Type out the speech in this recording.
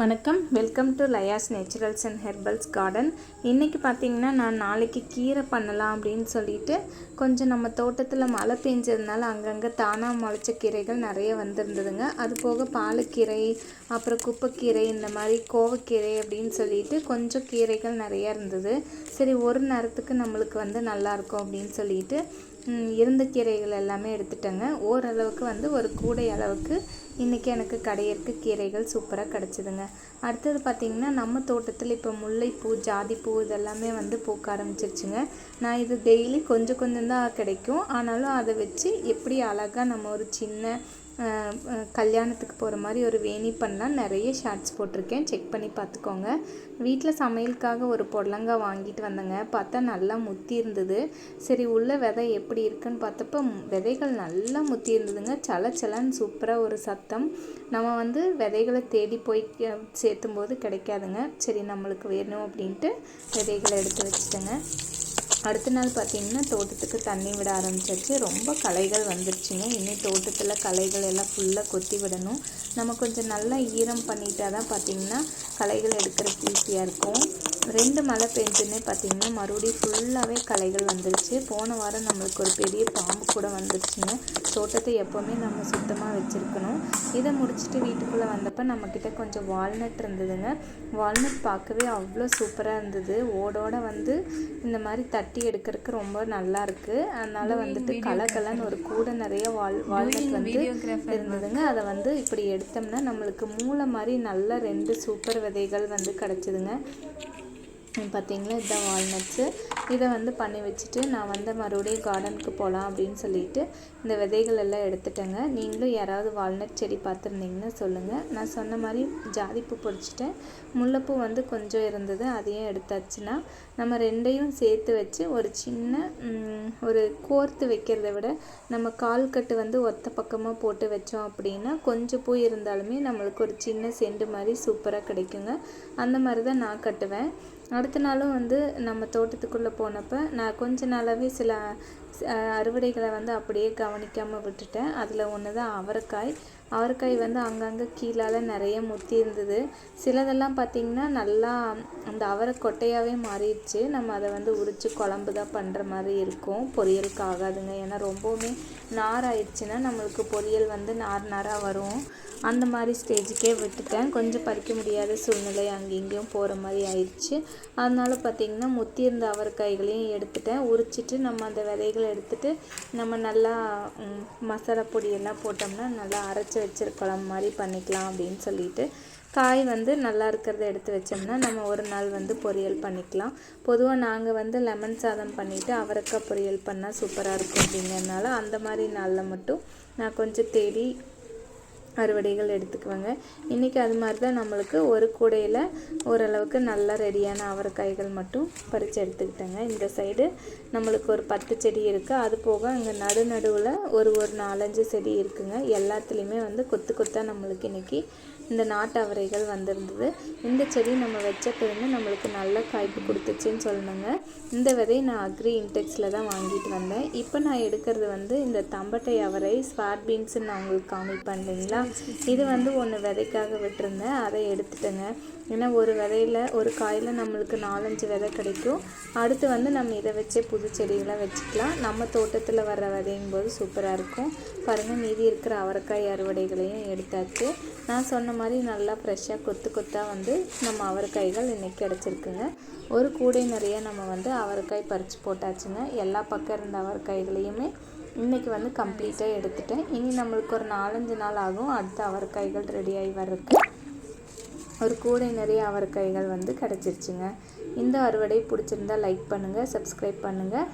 வணக்கம். Welcome to Laya's naturals and herbals garden இன்றைக்கி பார்த்தீங்கன்னா நான் நாளைக்கு கீரை பண்ணலாம் அப்படின்னு சொல்லிட்டு கொஞ்சம் நம்ம தோட்டத்தில் மழை பெஞ்சதுனால அங்கங்கே தானாக முளைச்ச கீரைகள் நிறைய வந்திருந்ததுங்க. அது போக பாலக்கீரை அப்புறம் குப்பைக்கீரை இந்த மாதிரி கோவக்கீரை அப்படின்னு சொல்லிட்டு கொஞ்சம் கீரைகள் நிறையா இருந்தது. சரி ஒரு நேரத்துக்கு நம்மளுக்கு வந்து நல்லாயிருக்கும் அப்படின்னு சொல்லிட்டு இருந்த கீரைகள் எல்லாமே எடுத்துட்டேங்க. ஓரளவுக்கு வந்து ஒரு கூடை அளவுக்கு இன்றைக்கி எனக்கு கடையிற்கு கீரைகள் சூப்பராக கிடச்சிதுங்க. அடுத்தது பார்த்திங்கன்னா நம்ம தோட்டத்தில் இப்போ முல்லைப்பூ ஜாதிப்பூ இதெல்லாமே வந்து பூக்க ஆரம்பிச்சிருச்சுங்க. நான் இது டெய்லி கொஞ்சம் கொஞ்சம் தான் கிடைக்கும். ஆனாலும் அதை வச்சு எப்படி அழகாக நம்ம ஒரு சின்ன கல்யாணத்துக்கு போகிற மாதிரி ஒரு வேணி பண்ணலாம். நிறைய ஷார்ட்ஸ் போட்டிருக்கேன். செக் பண்ணி பார்த்துக்கோங்க. வீட்டில் சமையலுக்காக ஒரு புடலங்காய் வாங்கிட்டு வந்தேங்க. பார்த்தா நல்லா முத்தி இருந்தது. சரி உள்ள விதை எப்படி இருக்குன்னு பார்த்தப்ப விதைகள் நல்லா முத்தி இருந்ததுங்க. சல சலன்னு சூப்பராக ஒரு அர்த்தம் நம்ம வந்து விதைகளை தேடி போய் சேர்த்தும் போது கிடைக்காதுங்க. சரி நம்மளுக்கு வேணும் அப்படின்ட்டு விதைகளை எடுத்து வச்சுட்டேங்க. அடுத்த நாள் பார்த்தீங்கன்னா தோட்டத்துக்கு தண்ணி விட ஆரம்பிச்சிருச்சு ரொம்ப களைகள் வந்துருச்சுங்க. இனி தோட்டத்தில் களைகள் எல்லாம் ஃபுல்லாக கொத்தி விடணும். நம்ம கொஞ்சம் நல்லா ஈரம் பண்ணிட்டா தான் பார்த்தீங்கன்னா களைகள் எடுக்கிறதுக்கு ஈஸியாக இருக்கும். ரெண்டு மழை பெஞ்சுன்னே பார்த்தீங்கன்னா மறுபடியும் ஃபுல்லாகவே களைகள் வந்துருச்சு. போன வாரம் நம்மளுக்கு ஒரு பெரிய பாம்பு கூட வந்துருச்சுங்க. தோட்டத்தை எப்போவுமே நம்ம சுத்தமாக வச்சுருக்கணும். இதை முடிச்சுட்டு வீட்டுக்குள்ளே வந்தப்போ நம்மக்கிட்ட கொஞ்சம் வால்நட் இருந்ததுங்க. வால்நட் பார்க்கவே அவ்வளோ சூப்பராக இருந்தது. ஓடோட வந்து இந்த மாதிரி தட் எடுக்கிறதுக்கு ரொம்ப நல்லா இருக்கு அதனால வந்துட்டு கலக்கலன்னு ஒரு கூடை நிறைய வால் வால்நட் வந்து இருந்ததுங்க. அதை வந்து இப்படி எடுத்தோம்னா நம்மளுக்கு மூளை மாதிரி நல்ல ரெண்டு சூப்பர் விதைகள் வந்து கிடச்சிதுங்க. பார்த்தீங்களா இதுதான் வால்நட்ஸு. இதை வந்து பண்ணி வச்சுட்டு நான் வந்து மறுபடியும் கார்டனுக்கு போகலாம் அப்படின்னு சொல்லிட்டு இந்த விதைகள் எல்லாம் எடுத்துட்டேங்க. நீங்களும் யாராவது வால்நட் செடி பார்த்துருந்தீங்கன்னா சொல்லுங்கள் நான் சொன்ன மாதிரி ஜாதிப்பூ பொறிச்சிட்டேன் முல்லைப்பூ வந்து கொஞ்சம் இருந்தது அதையும் எடுத்தாச்சுன்னா நம்ம ரெண்டையும் சேர்த்து வச்சு ஒரு சின்ன ஒரு கோர்த்து வைக்கிறத விட நம்ம கால் கட்டு வந்து ஒத்த பக்கமாக போட்டு வச்சோம் அப்படின்னா கொஞ்சம் பூ இருந்தாலுமே நம்மளுக்கு ஒரு சின்ன செண்டு மாதிரி சூப்பராக கிடைக்குங்க. அந்த மாதிரி தான் நான் கட்டுவேன். அடுத்த நாளும் வந்து நம்ம தோட்டத்துக்குள்ளே போனப்போ நான் கொஞ்ச நாளாகவே சில அறுவடைகளை வந்து அப்படியே கவனிக்காமல் விட்டுட்டேன். அதில் ஒன்று தான் அவரைக்காய். அவரைக்காய் வந்து அங்கங்கே கீழால் நிறைய முத்தி இருந்தது. சிலதெல்லாம் பார்த்திங்கன்னா நல்லா அந்த அவரை கொட்டையாகவே மாறிடுச்சு. நம்ம அதை வந்து உரித்து குழம்பு தான் பண்ணுற மாதிரி இருக்கும். பொரியலுக்கு ஆகாதுங்க. ஏன்னா ரொம்பவுமே நார் ஆயிடுச்சுன்னா நம்மளுக்கு பொரியல் வந்து நார் நாராக வரும். அந்த மாதிரி ஸ்டேஜுக்கே விட்டுட்டேன். கொஞ்சம் பறிக்க முடியாத சூழ்நிலை அங்கே இங்கேயும் போகிற மாதிரி ஆயிடுச்சு. அதனால பார்த்திங்கன்னா முத்தி இருந்த அவரைக்காய்களையும் எடுத்துட்டேன். உரிச்சிட்டு நம்ம அந்த விதைகளை எடுத்துகிட்டு நம்ம நல்லா மசாலா பொடியெல்லாம் போட்டோம்னா நல்லா அரைச்சி வச்சிரு குழம்பு மாதிரி பண்ணிக்கலாம் அப்படின்னு சொல்லிட்டு காய் வந்து நல்லா இருக்கிறத எடுத்து வச்சோம்னா நம்ம ஒரு நாள் வந்து பொரியல் பண்ணிக்கலாம். பொதுவாக நாங்கள் வந்து லெமன் சாதம் பண்ணிவிட்டு அவரைக்காய் பொரியல் பண்ணால் சூப்பராக இருக்கும் அப்படிங்கிறதுனால அந்த மாதிரி நாளில் மட்டும் நான் கொஞ்சம் தேடி அறுவடைகள் எடுத்துக்குவேங்க. இன்றைக்கி அது மாதிரி தான் நம்மளுக்கு ஒரு கூடையில் ஓரளவுக்கு நல்லா ரெடியான அவரைக்காய்கள் மட்டும் பறித்து எடுத்துக்கிட்டேங்க. இந்த சைடு நம்மளுக்கு ஒரு பத்து செடி இருக்குது அது போக அங்கே நடு நடுவில் ஒரு ஒரு நாலஞ்சு செடி இருக்குங்க. எல்லாத்துலேயுமே வந்து கொத்து கொத்தாக நம்மளுக்கு இன்றைக்கி இந்த நாட்டு அவரைகள் வந்திருந்தது. இந்த செடி நம்ம வச்ச பிறகு நம்மளுக்கு நல்ல காய்ப்பு கொடுத்துச்சுன்னு சொல்லணுங்க. இந்த விதை நான் அக்ரி இன்டெக்ஸில் தான் வாங்கிட்டு வந்தேன். இப்போ நான் எடுக்கிறது வந்து இந்த தம்பட்டை அவரை ஸ்வாட் பீன்ஸ்ன்னு நான் உங்களுக்கு காமிப்பேன் இல்லைங்களா? இது வந்து ஒன்று விதைக்காக விட்டுருந்தேன். அதை எடுத்துட்டேங்க. ஏன்னா ஒரு விதையில் ஒரு காயில் நம்மளுக்கு நாலஞ்சு விதை கிடைக்கும். அடுத்து வந்து நம்ம இதை வச்சே புது செடிகளாக வச்சுக்கலாம். நம்ம தோட்டத்தில் வர்ற விதையும் போது சூப்பராக இருக்கும். பாருங்கள் மீதி இருக்கிற அவரைக்காய் அறுவடைகளையும் எடுத்தாச்சு. நான் சொன்ன மாதிரி நல்லா ஃப்ரெஷ்ஷாக கொத்து கொத்தாக வந்து நம்ம அவரைக்காய்கள் இன்றைக்கி கிடச்சிருக்குங்க. ஒரு கூடை நிறைய நம்ம வந்து அவரைக்காய் பறித்து போட்டாச்சுங்க. எல்லா பக்கம் இருந்த அவரைக்காய்களையுமே இன்றைக்கி வந்து கம்ப்ளீட்டாக எடுத்துட்டேன். இனி நம்மளுக்கு ஒரு நாலஞ்சு நாள் ஆகும். அடுத்த அவரைக்காய்கள் ரெடியாகி வர்றதுக்கு. ஒரு கூடை நிறைய அவரைக்காய்கள் வந்து கிடச்சிருச்சுங்க. இந்த அறுவடை பிடிச்சிருந்தா லைக் பண்ணுங்கள் சப்ஸ்கிரைப் பண்ணுங்கள்